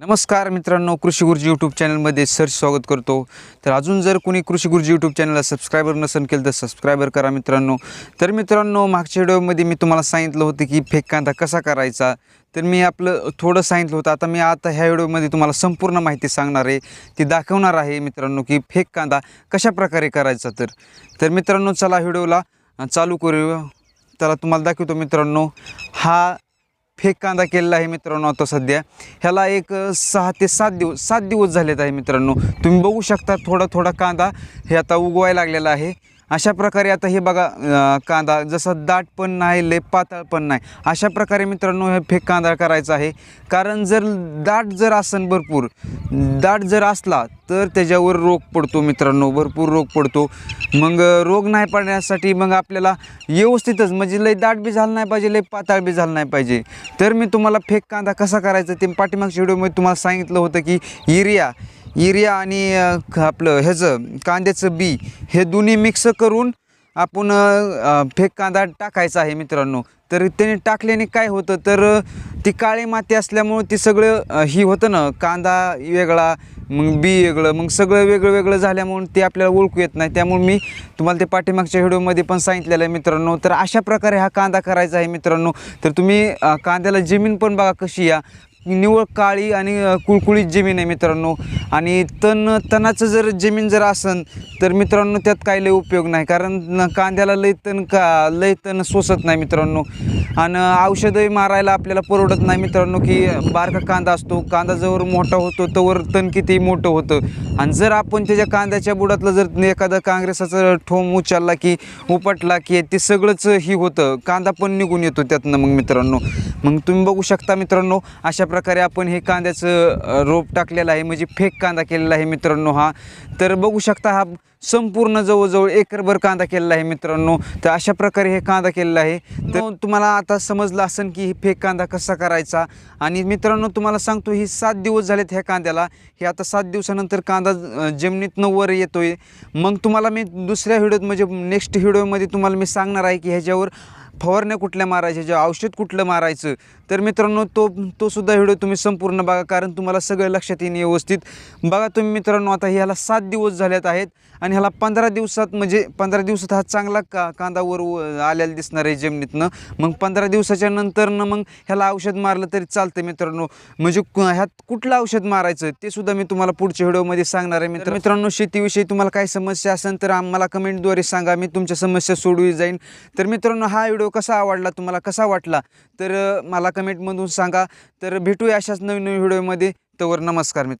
नमस्कार मित्रांनो कृषी गुरुजी यूट्यूब चॅनलमध्ये सर स्वागत करतो. तर अजून जर कोणी कृषी गुरुजी यूट्यूब चॅनलला सबस्क्रायबर नसेल केलं तर सबस्क्रायबर करा मित्रांनो. तर मित्रांनो मागच्या व्हिडिओमध्ये मी तुम्हाला सांगितलं होतं की फेक कांदा कसा करायचा. तर मी आपलं थोडं सांगितलं होतं. आता मी आता ह्या व्हिडिओमध्ये तुम्हाला संपूर्ण माहिती सांगणार आहे. ती दाखवणार आहे मित्रांनो की फेक कांदा कशा प्रकारे करायचा तर. तर मित्रांनो चला व्हिडिओला चालू करू त्याला तुम्हाला दाखवतो मित्रांनो. हा फेक कांदा केलेला आहे मित्रांनो आता सध्या. ह्याला एक सहा ते सात दिवस सात दिवस झालेत आहे मित्रांनो. तुम्ही बघू शकता थोडा थोडा कांदा हे आता उगवायला लागलेला आहे. अशा प्रकारे आता हे बघा कांदा जसा दाट पण नाही लय पातळ पण नाही अशा प्रकारे मित्रांनो हे फेक कांदा करायचा आहे. कारण जर दाट जर असन भरपूर दाट जर असला तर त्याच्यावर रोग पडतो मित्रांनो भरपूर रोग पडतो. मग रोग नाही पडण्यासाठी मग आपल्याला व्यवस्थितच म्हणजे लय दाट बी झालं नाही पाहिजे लय पाताळ बी झालं नाही पाहिजे. तर मी तुम्हाला फेक कांदा कसा करायचा ते पाठीमागच्या व्हिडिओमध्ये तुम्हाला सांगितलं होतं की युरिया युरिया आणि आपलं ह्याचं कांद्याचं बी हे दोन्ही मिक्स करून आपण फेक कांदा टाकायचा आहे मित्रांनो. तर त्याने टाकल्याने काय होतं तर ती काळी माती असल्यामुळं ती सगळं ही होतं ना कांदा वेगळा मग बी वेगळं मग सगळं वेगळं वेगळं झाल्यामुळे ते आपल्याला ओळखू येत नाही. त्यामुळे मी तुम्हाला ते पाठीमागच्या व्हिडिओमध्ये पण सांगितलेलं आहे मित्रांनो. तर अशा प्रकारे हा कांदा करायचा आहे मित्रांनो. तर तुम्ही कांद्याला जमीन पण बघा कशी या. निवळ काळी आणि कुळकुळीत जमीन आहे मित्रांनो. आणि तण तणाचं जर जमीन जर असन तर मित्रांनो त्यात काही लय उपयोग नाही. कारण कांद्याला लय तण का लय तण सोसत नाही मित्रांनो. आणि औषधही मारायला आपल्याला परवडत नाही मित्रांनो की बारका कांदा असतो. कांदा जवळ मोठा होतो तवर तण किती मोठं होतं. आणि जर आपण त्याच्या कांद्याच्या बुडातलं जर एखादा काँग्रेसाचा ठोम उचलला की उपटला की ते सगळंच ही होतं. कांदा पण निघून येतो त्यातनं मग मित्रांनो. मग तुम्ही बघू शकता मित्रांनो अशा प्रकारे आपण हे कांद्याचं रोप टाकलेलं आहे म्हणजे फेक कांदा केलेला आहे मित्रांनो हा. तर बघू शकता हा संपूर्ण जवळजवळ एकरभर कांदा केलेला आहे मित्रांनो. तर अशा प्रकारे हे कांदा केलेला आहे. तर तुम्हाला आता समजलं असेल की हे फेक कांदा कसा करायचा. आणि मित्रांनो तुम्हाला सांगतो ही सात दिवस झालेत ह्या कांद्याला. हे आता सात दिवसानंतर कांदा अ, जमिनीतनं वर येतोय. मग तुम्हाला मी दुसऱ्या व्हिडिओत म्हणजे नेक्स्ट व्हिडिओमध्ये तुम्हाला मी सांगणार आहे की ह्याच्यावर फवारण्या कुठल्या मारायच्या जे औषध कुठलं मारायचं? तर मित्रांनो तो तो सुद्धा व्हिडिओ तुम्ही संपूर्ण बघा कारण तुम्हाला सगळं लक्षात येईन व्यवस्थित. बघा तुम्ही मित्रांनो आता ह्याला सात दिवस झालेत आहेत आणि ह्याला पंधरा दिवसात म्हणजे पंधरा दिवसात हा चांगला का कांदावर व- आलेला दिसणार आहे जमिनीतनं. मग पंधरा दिवसाच्या नंतरनं मग ह्याला औषध मारलं तरी चालतं मित्रांनो. म्हणजे ह्यात कुठलं औषध मारायचं ते सुद्धा मी तुम्हाला पुढच्या व्हिडिओमध्ये सांगणार आहे मित्र मित्रांनो शेतीविषयी तुम्हाला काही समस्या असेल तर आम्हाला कमेंटद्वारे सांगा मी तुमच्या समस्या सोडवी जाईन. तर मित्रांनो हा व्हिडिओ कसा आवडला तुम्हाला कसा वाटला तर मला कमेंटमधून सांगा. तर भेटूया अशाच नवीन नवीन व्हिडिओमध्ये. तवर नमस्कार मित्र